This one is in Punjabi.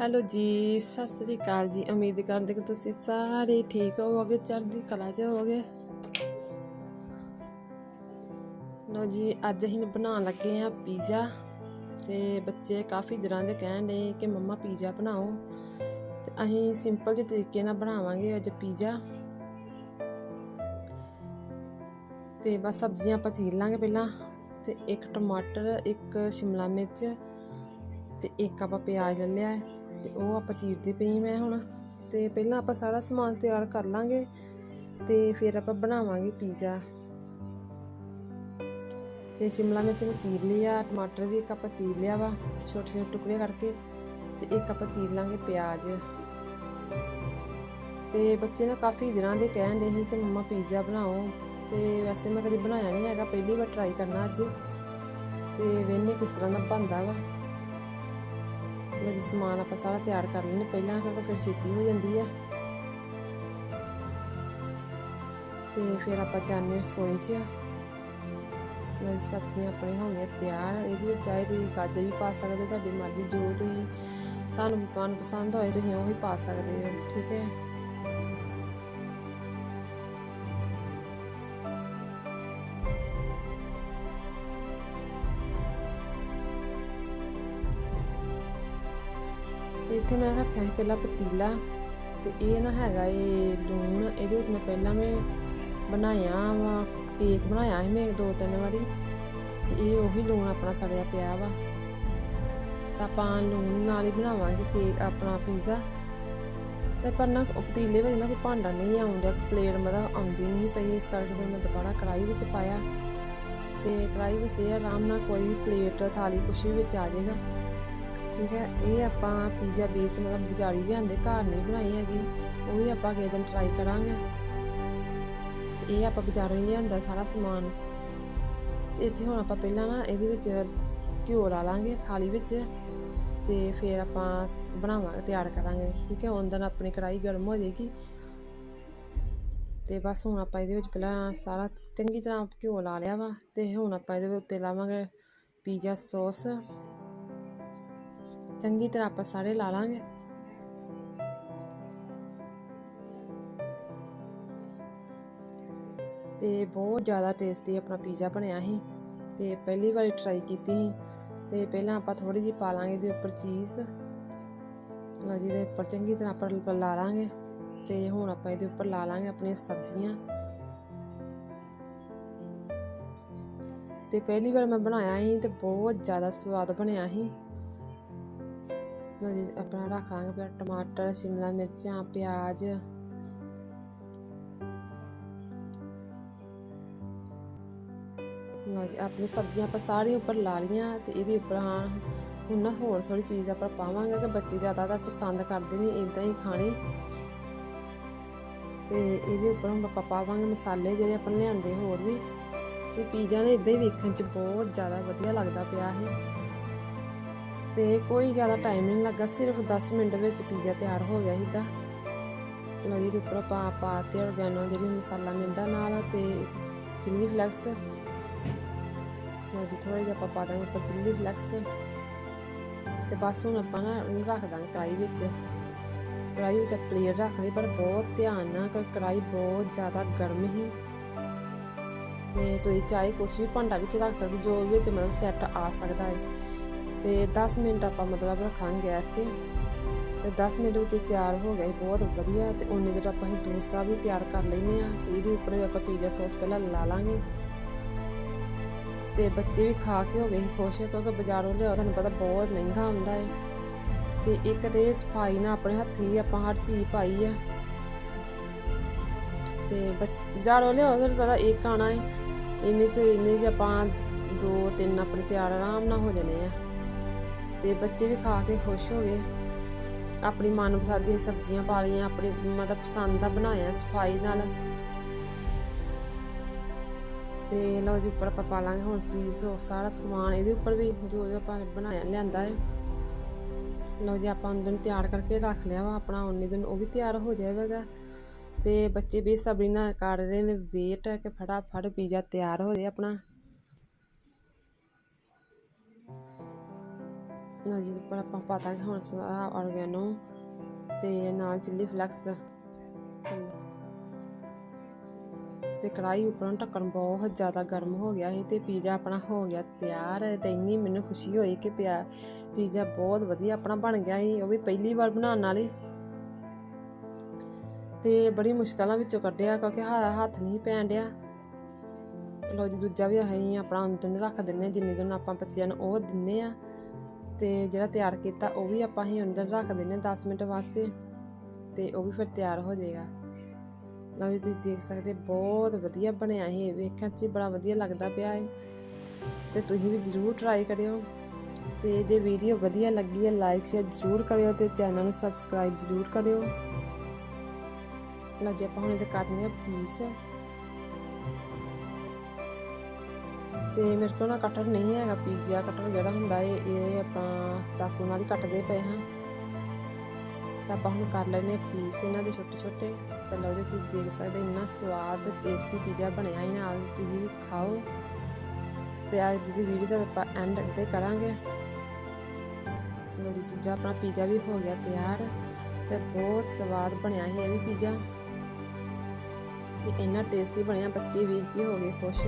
ਹੈਲੋ ਜੀ, ਸਤਿ ਸ੍ਰੀ ਅਕਾਲ ਜੀ। ਉਮੀਦ ਕਰਦੇ ਕਿ ਤੁਸੀਂ ਸਾਰੇ ਠੀਕ ਹੋਵੋਗੇ, ਚੜ੍ਹਦੀ ਕਲਾ 'ਚ ਹੋਵੋਗੇ। ਲੋ ਜੀ, ਅੱਜ ਅਸੀਂ ਬਣਾਉਣ ਲੱਗੇ ਹਾਂ ਪੀਜ਼ਾ। ਤੇ ਬੱਚੇ ਕਾਫੀ ਦਿਨਾਂ ਦੇ ਕਹਿਣ ਦੇ ਕਿ ਮੰਮਾ ਪੀਜ਼ਾ ਬਣਾਓ। ਤੇ ਅਸੀਂ ਸਿੰਪਲ ਜਿਹੇ ਤਰੀਕੇ ਨਾਲ ਬਣਾਵਾਂਗੇ ਅੱਜ ਪੀਜ਼ਾ। ਤੇ ਬਸ ਸਬਜ਼ੀਆਂ ਆਪਾਂ ਚੀਰ ਲਾਂਗੇ ਪਹਿਲਾਂ। ਤੇ ਇੱਕ ਟਮਾਟਰ, ਇੱਕ ਸ਼ਿਮਲਾ ਮਿਰਚ ਤੇ ਇੱਕ ਆਪਾਂ ਪਿਆਜ਼ ਲੈ ਲਿਆ ਹੈ। ਤੇ ਉਹ ਆਪਾਂ ਚੀਰਦੇ ਪਈ ਮੈਂ ਹੁਣ। ਤੇ ਪਹਿਲਾਂ ਆਪਾਂ ਸਾਰਾ ਸਮਾਨ ਤਿਆਰ ਕਰ ਲਾਂਗੇ ਤੇ ਫਿਰ ਆਪਾਂ ਬਣਾਵਾਂਗੇ ਪੀਜ਼ਾ। ਤੇ ਸ਼ਿਮਲਾ ਮਿਰਚ ਮੈਂ ਚੀਰ ਲਿਆ ਟਮਾਟਰ ਵੀ ਇੱਕ ਆਪਾਂ ਚੀਰ ਲਿਆ ਵਾ ਛੋਟੇ ਛੋਟੇ ਟੁਕੜੇ ਕਰਕੇ ਤੇ ਇੱਕ ਆਪਾਂ ਚੀਰ ਲਾਂਗੇ ਪਿਆਜ਼। ਤੇ ਬੱਚੇ ਨਾ ਕਾਫੀ ਦਿਨਾਂ ਦੇ ਕਹਿਣ ਦੇ ਸੀ ਕਿ ਮੰਮਾ ਪੀਜ਼ਾ ਬਣਾਓ। ਤੇ ਵੈਸੇ ਮੈਂ ਕਦੀ ਬਣਾਇਆ ਨਹੀਂ ਹੈਗਾ, ਪਹਿਲੀ ਵਾਰ ਟਰਾਈ ਕਰਨਾ ਅੱਜ। ਤੇ ਵੇਖਨੇ ਕਿਸ ਤਰ੍ਹਾਂ ਦਾ ਬਣਦਾ ਵਾ। ਲੋ ਸਮਾਨ ਆਪਾਂ ਸਾਰਾ ਤਿਆਰ ਕਰ ਲੈਣੇ ਪਹਿਲਾਂ ਕਿਉਂਕਿ ਫਿਰ ਛੇਤੀ ਹੋ ਜਾਂਦੀ ਆ। ਤੇ ਫਿਰ ਆਪਾਂ ਜਾਣੇ ਰਸੋਈ 'ਚ। ਲੋ ਜੀ ਸਬਜ਼ੀਆਂ ਆਪਣੇ ਹੋ ਗਈਆਂ ਤਿਆਰ ਇਹਦੇ ਵਿੱਚ ਚਾਹੇ ਤੁਸੀਂ ਗਾਜਰ ਵੀ ਪਾ ਸਕਦੇ ਤੁਹਾਡੀ ਮਰਜ਼ੀ, ਜੋ ਤੁਸੀਂ ਤੁਹਾਨੂੰ ਮਨ ਪਸੰਦ ਹੋਏ, ਤੁਸੀਂ ਉਹ ਵੀ ਪਾ ਸਕਦੇ ਹੋ, ਠੀਕ ਹੈ। ਤੇ ਇੱਥੇ ਮੈਂ ਰੱਖਿਆ ਸੀ ਪਹਿਲਾਂ ਪਤੀਲਾ ਤੇ ਇਹ ਨਾ ਹੈਗਾ ਇਹ ਲੂਣ, ਇਹਦੇ ਵਿੱਚ ਮੈਂ ਪਹਿਲਾਂ ਮੈਂ ਬਣਾਇਆ ਵਾ ਕੇਕ ਬਣਾਇਆ ਸੀ ਮੈਂ ਦੋ ਤਿੰਨ ਵਾਰੀ ਤੇ ਇਹ ਉਹੀ ਲੂਣ ਆਪਣਾ ਸੜਿਆ ਪਿਆ ਵਾ। ਤਾਂ ਆਪਾਂ ਲੂਣ ਨਾਲ ਹੀ ਬਣਾਵਾਂਗੇ ਕੇਕ ਆਪਣਾ ਪੀਜ਼ਾ ਤੇ ਪਰ ਨਾ ਪਤੀਲੇ ਵਿੱਚ ਨਾ ਕੋਈ ਭਾਂਡਾ ਨਹੀਂ ਆਉਂਦਾ ਪਲੇਟ ਮਤਲਬ ਆਉਂਦੀ ਨਹੀਂ ਪਈ, ਇਸ ਕਰਕੇ ਫਿਰ ਮੈਂ ਦੁਬਾਰਾ ਕੜਾਈ ਵਿੱਚ ਪਾਇਆ। ਤੇ ਕੜਾਈ ਵਿੱਚ ਇਹ ਆਰਾਮ ਨਾਲ ਕੋਈ ਵੀ ਪਲੇਟ ਥਾਲੀ ਕੁਛ ਵੀ ਵਿੱਚ ਆ ਜਾਏਗਾ। ਠੀਕ ਹੈ, ਇਹ ਆਪਾਂ ਪੀਜ਼ਾ ਬੇਸ ਮਤਲਬ ਬਜ਼ਾਰੀ ਲਿਆਂਦੇ, ਘਰ ਨਹੀਂ ਬਣਾਈ ਹੈਗੀ, ਉਹ ਵੀ ਆਪਾਂ ਕਿਸੇ ਦਿਨ ਟਰਾਈ ਕਰਾਂਗੇ। ਇਹ ਆਪਾਂ ਬਾਜ਼ਾਰੋਂ ਹੀ ਲਿਆਂਦਾ ਸਾਰਾ ਸਮਾਨ। ਤੇ ਇੱਥੇ ਹੁਣ ਆਪਾਂ ਪਹਿਲਾਂ ਨਾ ਇਹਦੇ ਵਿੱਚ ਘਿਓ ਲਾ ਲਾਂਗੇ ਥਾਲੀ ਵਿੱਚ, ਤੇ ਫਿਰ ਆਪਾਂ ਬਣਾਵਾਂਗੇ, ਤਿਆਰ ਕਰਾਂਗੇ। ਠੀਕ ਹੈ ਉਹਨਾਂ ਆਪਣੀ ਕੜਾਈ ਗਰਮ ਹੋ ਜਾਏਗੀ। ਤੇ ਬਸ ਹੁਣ ਆਪਾਂ ਇਹਦੇ ਵਿੱਚ ਪਹਿਲਾਂ ਸਾਰਾ ਚੰਗੀ ਤਰ੍ਹਾਂ ਘਿਓ ਲਾ ਲਿਆ ਵਾ, ਤੇ ਹੁਣ ਆਪਾਂ ਇਹਦੇ ਉੱਤੇ ਲਾਵਾਂਗੇ ਪੀਜ਼ਾ ਸੌਸ ਚੰਗੀ ਤਰ੍ਹਾਂ ਆਪਾਂ ਸਾਰੇ ਲਾ ਲਾਂਗੇ। ਤੇ ਬਹੁਤ ਜ਼ਿਆਦਾ ਟੇਸਟੀ ਆਪਣਾ ਪੀਜ਼ਾ ਬਣਿਆ ਸੀ। ਤੇ ਪਹਿਲੀ ਵਾਰੀ ਟਰਾਈ ਕੀਤੀ ਸੀ। ਤੇ ਪਹਿਲਾਂ ਆਪਾਂ ਥੋੜੀ ਜਿਹੀ ਪਾ ਲਾਂਗੇ ਇਹਦੇ ਉੱਪਰ ਚੀਜ਼ ਲਓ ਜੀ ਦੇ ਉੱਪਰ ਚੰਗੀ ਤਰ੍ਹਾਂ ਆਪਾਂ ਲਾ ਲਾਂਗੇ। ਤੇ ਹੁਣ ਆਪਾਂ ਇਹਦੇ ਉੱਪਰ ਲਾ ਲਾਂਗੇ ਆਪਣੀਆਂ ਸਬਜ਼ੀਆਂ। ਤੇ ਪਹਿਲੀ ਵਾਰ ਮੈਂ ਬਣਾਇਆ ਸੀ ਤੇ ਬਹੁਤ ਜ਼ਿਆਦਾ ਸਵਾਦ ਬਣਿਆ ਸੀ। ਲਓ ਜੀ, ਆਪਣਾ ਰੱਖਾਂਗੇ ਫਿਰ ਟਮਾਟਰ, ਸ਼ਿਮਲਾ ਮਿਰਚਾਂ, ਪਿਆਜ਼। ਆਪਣੀ ਸਬਜ਼ੀਆਂ ਆਪਾਂ ਸਾਰੀਆਂ ਉੱਪਰ ਲਾ ਲਈਆਂ ਤੇ ਇਹਦੇ ਉੱਪਰ ਹਾਂ, ਹੁਣ ਨਾ ਹੋਰ ਥੋੜੀ ਚੀਜ਼ ਆਪਾਂ ਪਾਵਾਂਗੇ ਕਿ ਬੱਚੇ ਜ਼ਿਆਦਾਤਰ ਪਸੰਦ ਕਰਦੇ ਨੇ ਇਦਾਂ ਹੀ ਖਾਣੇ। ਤੇ ਇਹਦੇ ਉੱਪਰ ਹੁਣ ਆਪਾਂ ਪਾਵਾਂਗੇ ਮਸਾਲੇ ਜਿਹੜੇ ਆਪਾਂ ਲਿਆਂਦੇ ਹੋਰ ਵੀ। ਤੇ ਪੀਜ਼ਾ ਨੇ ਇਦਾਂ ਹੀ ਵੇਖਣ 'ਚ ਬਹੁਤ ਜ਼ਿਆਦਾ ਵਧੀਆ ਲੱਗਦਾ ਪਿਆ ਹੈ ਤੇ ਕੋਈ ਜ਼ਿਆਦਾ ਟਾਈਮ ਨਹੀਂ ਲੱਗਾ, ਸਿਰਫ 10 ਮਿੰਟ ਵਿੱਚ ਪੀਜ਼ਾ ਤਿਆਰ ਹੋ ਗਿਆ ਸੀਦਾ ਲਓ ਜੀ ਉੱਪਰ ਪਾ ਪਾ ਤੇ ਆਰਗੈਨੋ ਜਿਹੜੀ ਮਸਾਲਾ ਮਿਲਦਾ ਨਾਲ ਤੇ ਚਿੱਲੀ ਫਲੈਕਸ ਲਓ ਜੀ ਥੋੜਾ ਜਿਹਾ ਆਪਾਂ ਪਾ ਦਾਂਗੇ ਉੱਪਰ ਚਿੱਲੀ ਫਲੈਕਸ ਤੇ ਬਸ ਹੁਣ ਆਪਾਂ ਨਾ ਰੱਖ ਦਾਂਗੇ ਕੜਾਈ ਵਿੱਚ। ਕੜਾਈ ਵਿੱਚ ਪਲੇਟ ਰੱਖ ਲਈ, ਪਰ ਬਹੁਤ ਧਿਆਨ ਨਾਲ ਕਿ ਕੜਾਈ ਬਹੁਤ ਜ਼ਿਆਦਾ ਗਰਮ ਹੀ ਤੇ ਤੁਸੀਂ ਚਾਹੇ ਕੁਝ ਵੀ ਭਾਂਡਾ ਵਿੱਚ ਰੱਖ ਸਕਦੇ ਜੋ ਵਿੱਚ ਮਤਲਬ ਸੈੱਟ ਆ ਸਕਦਾ ਹੈ। ਤੇ 10 ਮਿੰਟ ਆਪਾਂ ਮਤਲਬ ਰੱਖਾਂਗੇ ਗੈਸ ਤੇ। ਤੇ 10 ਮਿੰਟ ਵਿੱਚ ਤਿਆਰ ਹੋ ਗਿਆ ਬਹੁਤ ਵਧੀਆ। ਤੇ ਉਹਨੇ ਦੇਰ ਆਪਾਂ ਇਹ ਦੂਸਰਾ ਵੀ ਤਿਆਰ ਕਰ ਲੈਨੇ ਆ ਤੇ ਇਹਦੇ ਉੱਪਰ ਵੀ ਆਪਾਂ ਪੀਜ਼ਾ ਸੌਸ ਪਹਿਲਾਂ ਲਾ ਲਾਂਗੇ। ਤੇ ਬੱਚੇ ਵੀ ਖਾ ਕੇ ਹੋ ਗਏ ਸੀ ਖੁਸ਼, ਕਿਉਂਕਿ ਬਾਜ਼ਾਰੋਂ ਲਿਆਓ, ਤੁਹਾਨੂੰ ਪਤਾ ਬਹੁਤ ਮਹਿੰਗਾ ਹੁੰਦਾ ਹੈ। ਤੇ ਇੱਕ ਤੇ ਸਫ਼ਾਈ ਨਾ ਆਪਣੇ ਹੱਥੀ ਆਪਾਂ ਹਰ ਚੀਜ਼ ਪਾਈ ਆ ਤੇ ਬਾਜ਼ਾਰੋਂ ਲਿਆਓ, ਤੁਹਾਨੂੰ ਪਤਾ ਇੱਕ ਆਣਾ ਹੈ। ਇੰਨੇ ਸੇ ਇੰਨੇ ਚ ਆਪਾਂ ਦੋ ਤਿੰਨ ਆਪਣੇ ਤਿਆਰ ਆਰਾਮ ਨਾਲ ਹੋ ਜਾਣੇ ਆ। ਤੇ ਬੱਚੇ ਵੀ ਖਾ ਕੇ ਖੁਸ਼ ਹੋ ਗਏ। ਆਪਣੀ ਮਨਪਸੰਦ ਦੀਆਂ ਸਬਜ਼ੀਆਂ ਪਾ ਲਈਆਂ, ਆਪਣੀ ਮਤਲਬ ਪਸੰਦ ਦਾ ਬਣਾਇਆ ਸਫ਼ਾਈ ਨਾਲ। ਤੇ ਲਓ ਜੀ, ਉੱਪਰ ਆਪਾਂ ਪਾ ਲਾਂਗੇ ਹੁਣ ਚੀਜ਼ ਸਾਰਾ ਸਮਾਨ, ਇਹਦੇ ਉੱਪਰ ਵੀ ਜੋ ਜੋ ਆਪਾਂ ਬਣਾਇਆ, ਲਿਆਂਦਾ ਹੈ। ਲਓ ਜੀ, ਆਪਾਂ ਉਹਨਾਂ ਤਿਆਰ ਕਰਕੇ ਰੱਖ ਲਿਆ ਵਾ, ਆਪਣਾ ਉਨੀ ਦਿਨ ਉਹ ਵੀ ਤਿਆਰ ਹੋ ਜਾਵੇਗਾ। ਤੇ ਬੱਚੇ ਬੇਸਬਰੀ ਨਾਲ ਕਰ ਰਹੇ ਨੇ, ਵੇਟ ਕਿ ਫਟਾਫਟ ਪੀਜ਼ਾ ਤਿਆਰ ਹੋ ਜਾਏ ਆਪਣਾ। ਲਓ ਜੀ ਪਰ ਆਪਾਂ ਪਤਾ ਕਿ ਹੁਣ ਸਵਾ ਆਰਗੈਨੋ ਤੇ ਨਾਲ ਚਿੱਲੀ ਫਲੈਕਸ ਤੇ ਕੜਾਈ ਉੱਪਰੋਂ ਢੱਕਣ ਬਹੁਤ ਜ਼ਿਆਦਾ ਗਰਮ ਹੋ ਗਿਆ ਸੀ ਤੇ ਪੀਜ਼ਾ ਆਪਣਾ ਹੋ ਗਿਆ ਤਿਆਰ ਤੇ ਇੰਨੀ ਮੈਨੂੰ ਖੁਸ਼ੀ ਹੋਈ ਕਿ ਪਿਆ ਪੀਜ਼ਾ ਬਹੁਤ ਵਧੀਆ ਆਪਣਾ ਬਣ ਗਿਆ ਸੀ ਉਹ ਵੀ ਪਹਿਲੀ ਵਾਰ ਬਣਾਉਣ ਵਾਲੇ। ਤੇ ਬੜੀ ਮੁਸ਼ਕਲਾਂ ਵਿੱਚੋਂ ਕੱਢਿਆ ਕਿਉਂਕਿ ਹੱਥ ਨਹੀਂ ਪੈਣ ਡਿਆ। ਲੋ ਜੀ ਦੂਜਾ ਵੀ ਅਸੀਂ ਆਪਣਾ ਅੰਦਰ ਰੱਖ ਦਿੰਨੇ ਹਾਂ, ਜਿੰਨੇ ਦਿਨ ਆਪਾਂ ਬੱਚਿਆਂ ਨੂੰ ਉਹ ਦਿੰਨੇ ਆ ਤੇ ਜਿਹੜਾ ਤਿਆਰ ਕੀਤਾ, ਉਹ ਵੀ ਆਪਾਂ ਹੀ ਅੰਦਰ ਰੱਖ ਦਿੰਨੇ ਹਾਂ 10 ਮਿੰਟ ਵਾਸਤੇ। ਤੇ ਉਹ ਵੀ ਫਿਰ ਤਿਆਰ ਹੋ ਜਾਏਗਾ। ਲਓ ਜੀ, ਤੁਸੀਂ ਦੇਖ ਸਕਦੇ ਬਹੁਤ ਵਧੀਆ ਬਣਿਆ ਇਹ। ਵੇਖਣ 'ਚ ਬੜਾ ਵਧੀਆ ਲੱਗਦਾ ਪਿਆ ਹੈ ਤੇ ਤੁਸੀਂ ਵੀ ਜ਼ਰੂਰ ਟਰਾਈ ਕਰਿਓ। ਤੇ ਜੇ ਵੀਡੀਓ ਵਧੀਆ ਲੱਗੀ ਹੈ ਲਾਈਕ ਸ਼ੇਅਰ ਜ਼ਰੂਰ ਕਰਿਓ ਤੇ ਚੈਨਲ ਨੂੰ ਸਬਸਕ੍ਰਾਈਬ ਜ਼ਰੂਰ ਕਰਿਓ। ਲਓ ਜੀ, ਆਪਾਂ ਹੁਣ ਇਹਦੇ ਕੱਟਨੇ ਆ ਪੀਸ ਤੇ ਮੇਰੇ ਕੋਲ ਨਾ ਕਟਰ ਨਹੀਂ ਹੈਗਾ ਪੀਜ਼ਾ ਕਟਰ ਜਿਹੜਾ ਹੁੰਦਾ ਏ, ਇਹ ਆਪਾਂ ਚਾਕੂ ਨਾਲ ਹੀ ਕੱਟਦੇ ਪਏ ਹਾਂ। ਤਾਂ ਆਪਾਂ ਹੁਣ ਕਰ ਲੈਨੇ ਆ ਪੀਸ ਇਹਨਾਂ ਦੇ ਛੋਟੇ ਛੋਟੇ ਤੇ ਲਓ ਜੀ, ਤੁਸੀਂ ਦੇਖ ਸਕਦੇ ਇੰਨਾ ਸਵਾਦ ਟੇਸਟੀ ਪੀਜ਼ਾ ਬਣਿਆ ਹੈ ਨਾਲ। ਤੁਸੀਂ ਵੀ ਖਾਓ। ਤੇ ਅੱਜ ਦੀ ਵੀਡੀਓ ਦਾ ਆਪਾਂ ਐਂਡ ਤੇ ਕਰਾਂਗੇ। ਲਓ ਜੀ, ਦੂਜਾ ਆਪਣਾ ਪੀਜ਼ਾ ਵੀ ਹੋ ਗਿਆ ਤਿਆਰ। ਤੇ ਬਹੁਤ ਸਵਾਦ ਬਣਿਆ ਹੈ ਇਹ ਵੀ ਪੀਜ਼ਾ ਤੇ ਇੰਨਾ ਟੇਸਟੀ ਬਣਿਆ, ਬੱਚੇ ਵੇਖ ਕੇ ਹੋ ਗਏ ਖੁਸ਼।